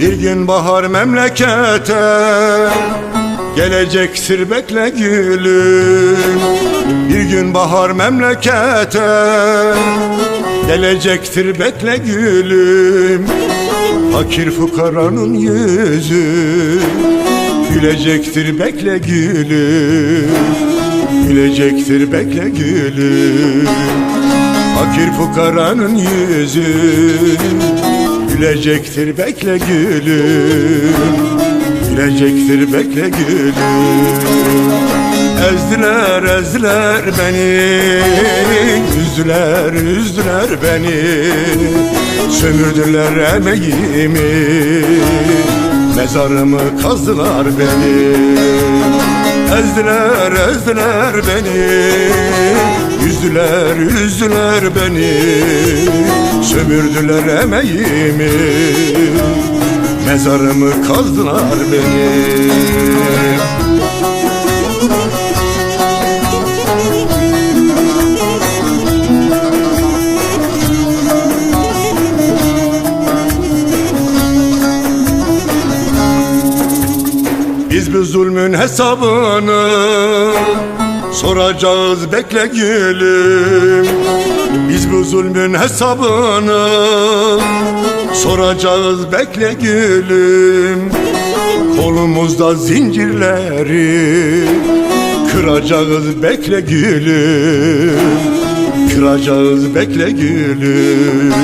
gün bahar memlekete Gelecektir bekle gülüm. Bir gün bahar memlekete Gelecektir bekle gülüm. Fakir fukaranın yüzü Gülecektir bekle gülüm. Gülecektir bekle gülüm. Fakir fukaranın yüzü Gülecektir bekle gülüm. Gülecektir bekle gülüm. Ezdiler ezdiler beni. Üzdüler üzdüler beni. Sömürdüler emeğimi. Mezarımı kazdılar beni Ezdiler ezdiler beni. Üzdüler üzdüler beni. Sömürdüler emeğimi. Mezarımı kazdılar beni Biz bu zulmün hesabını soracağız bekle gülüm Biz bu zulmün hesabını soracağız bekle gülüm Kolumuzda zincirleri kıracağız bekle gülüm Kıracağız bekle gülüm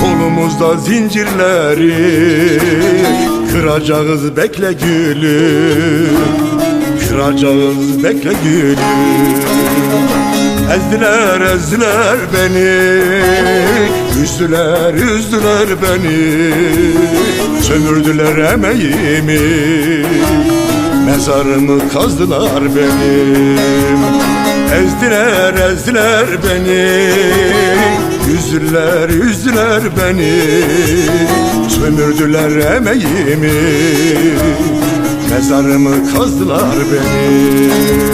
Kolumuzda zincirleri Kıracağız bekle gülüm. Kıracağız bekle gülüm. Ezdiler ezdiler beni. Üzdüler üzdüler beni. Sömürdüler emeğimi. Mezarımı kazdılar benim. Ezdiler ezdiler beni Üzdüler üzdüler beni. Sömürdüler emeğimi. Mezarımı kazdılar benim